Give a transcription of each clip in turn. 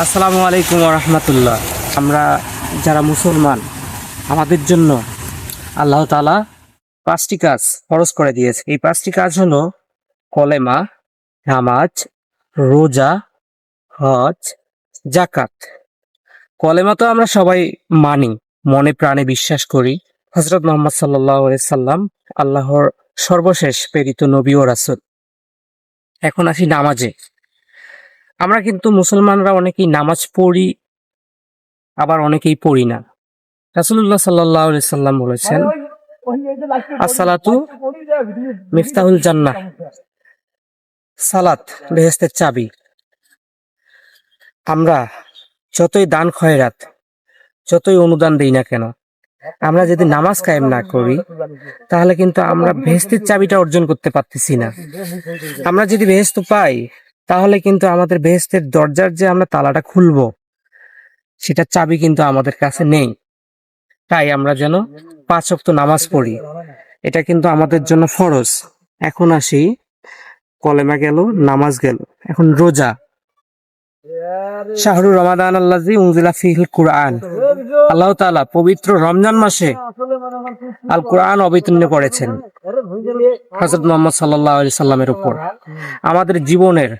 আসসালামু আলাইকুম রহমতুল্লাহ আমরা যারা মুসলমান, আমাদের জন্য আল্লাহ তালা পাঁচটি কাজ খরচ করে দিয়েছে। এই পাঁচটি কাজ হলো কলেমা, নামাজ, রোজা, হজ জাকাত কলেমা তো আমরা সবাই মানি, মনে প্রাণে বিশ্বাস করি। হজরত মোহাম্মদ সাল্লাম আল্লাহর সর্বশেষ প্রেরিত নবী ও রাসুল। এখন আসি নামাজে। আমরা কিন্তু মুসলমানরা অনেকেই নামাজ পড়ি আবার অনেকেই পড়ি না। রাসুল্লাহ সাল্লাহ সাল্লাম বলেছেন আসসালাতু মিফতাহুল জান্নাহ। সালাত বেহেস্তের চাবি। আমরা যতই দান খয়রাত যতই অনুদান দেই না কেন আমরা যদি নামাজ কায়েম না করি তাহলে কিন্তু আমরা বেহেস্তের চাবিটা অর্জন করতে পারতেছি না। আমরা যদি বেহেস্ত পাই তাহলে কিন্তু আমাদের বেহেস্তের দরজার যে আমরা তালাটা খুলবো, সেটার চাবি কিন্তু আমাদের কাছে নেই। তাই আমরা যেন পাঁচ ওয়াক্ত নামাজ পড়ি। এটা কিন্তু আমাদের জন্য ফরজ। এখন আসি, কলেমা গেল, নামাজ গেল। এখন রোজা। শাহরু রমাদান আল্লাজি উনজিলা ফিহিল কুরআন। আল্লাহ তাআলা পবিত্র রমজান মাসে আল কোরআন অবতীর্ণ করেছেন। হযরত মুহাম্মদ সাল্লাল্লাহু সাল্লামের উপর। আমাদের জীবনের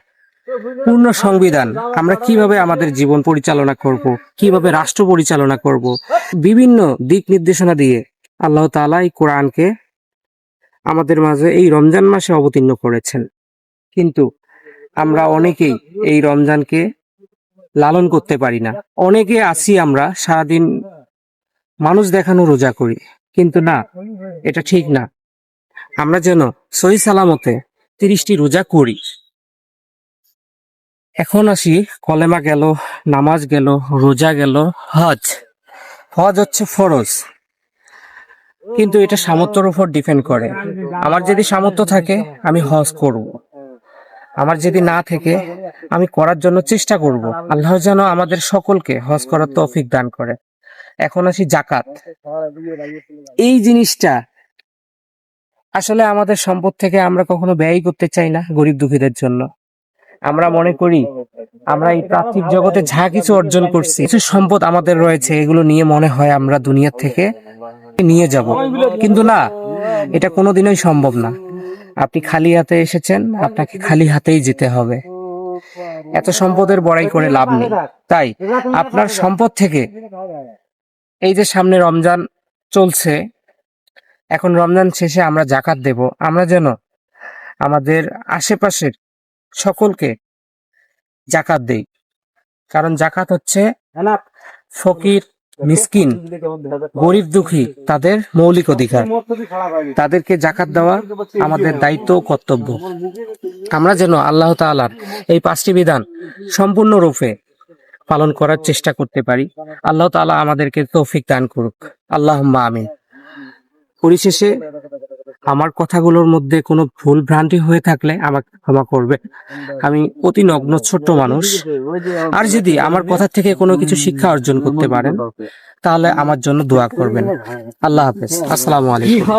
পূর্ণ সংবিধান। আমরা কীভাবে আমাদের জীবন পরিচালনা করব? কীভাবে রাষ্ট্র পরিচালনা করব? বিভিন্ন দিক নির্দেশনা দিয়ে আল্লাহ তাআলা এই কোরআনকে আমাদের মাঝে এই রমজান মাসে অবতীর্ণ করেছেন। কিন্তু আমরা অনেকেই এই রমজানকে লালন করতে পারি না। অনেকে আছি আমরা, সারাদিন মানুষ দেখানো রোজা করি। কিন্তু না, এটা ঠিক না। আমরা যেন সহি সালামতে তিরিশটি রোজা করি। এখন আসি, কলেমা গেল, নামাজ গেল, রোজা গেল, হজ। হজ হচ্ছে ফরজ। কিন্তু এটা সামর্থ্যের উপর ডিপেন্ড করে। আমার যদি সামর্থ্য থাকে, আমি হজ করব। আমার যদি না থেকে, আমি করার জন্য চেষ্টা করব। আল্লাহ যেন আমাদের সকলকে হজ করার তৌফিক দান করে। এখন আসি জাকাত এই জিনিসটা আসলে আমাদের সম্পদ থেকে আমরা কখনো ব্যয় করতে চাই না গরিব দুঃখীদের জন্য। আমরা মনে করি আমরা এই প্রাথমিক জগতে যা কিছু অর্জন করছি, কিছু সম্পদ আমাদের রয়েছে, এগুলো নিয়ে মনে হয় আমরা দুনিয়া থেকে নিয়ে যাব। কিন্তু না, এটা কোনোদিনই সম্ভব না। আপনি খালি হাতে এসেছেন, আপনাকে খালি হাতেই যেতে হবে। এত সম্পদের বড়াই করে লাভ নেই। তাই আপনার সম্পদ থেকে এই যে সামনে রমজান চলছে, এখন রমজান শেষে আমরা জাকাত দেব। আমরা যেন আমাদের আশেপাশের সকলকে জাকাত দেই। কারণ জাকাত হচ্ছে ফকির মিসকিন গরিব দুঃখী তাদের মৌলিক অধিকার। তাদেরকে জাকাত দেওয়া আমাদের দায়িত্ব ও কর্তব্য। আমরা যেন আল্লাহ তাআলার এই পাঁচটি বিধান সম্পূর্ণরূপে পালন করার চেষ্টা করতে পারি। আল্লাহ তাআলা আমাদেরকে তৌফিক দান করুক। আল্লাহ আমিন। পরিশেষে আমার কথাগুলোর মধ্যে কোনো ভুল ভ্রান্তি হয়ে থাকলে আমাকে ক্ষমা করবে। আমি অতি নগ্ন ছোট্ট মানুষ। আর যদি আমার কথা থেকে কোনো কিছু শিক্ষা অর্জন করতে পারেন, তাহলে আমার জন্য দোয়া করবেন। আল্লাহ হাফেজ। আসসালামু আলাইকুম।